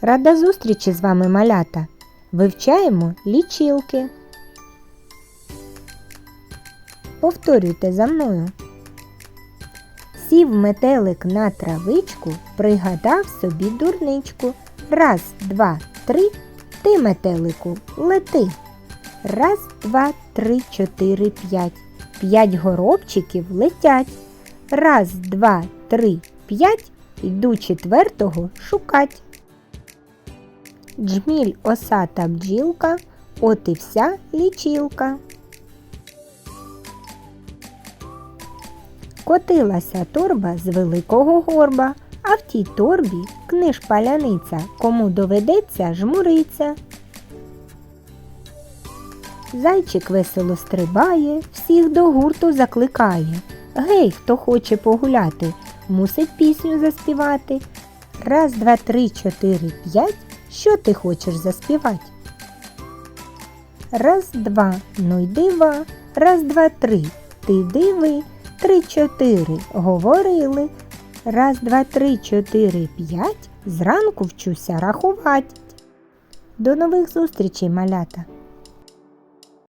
Рада зустрічі з вами, малята. Вивчаємо лічилки. Повторюйте за мною. Сів метелик на травичку, пригадав собі дурничку. Раз, два, три, ти, метелику, лети. Раз, два, три, чотири, п'ять. П'ять горобчиків летять. Раз, два, три, п'ять. Йду четвертого шукать. Джміль, оса та бджілка, от і вся лічилка. Котилася торба з великого горба, а в тій торбі книж паляниця, кому доведеться жмуриться. Зайчик весело стрибає, всіх до гурту закликає. Гей, хто хоче погуляти, мусить пісню заспівати. Раз, два, три, чотири, п'ять. Що ти хочеш заспівати? Раз, два, ну й дива. Раз, два, три. Ти диви. Три, чотири. Говорили. Раз, два, три, чотири, п'ять. Зранку вчуся рахувати. До нових зустрічей, малята!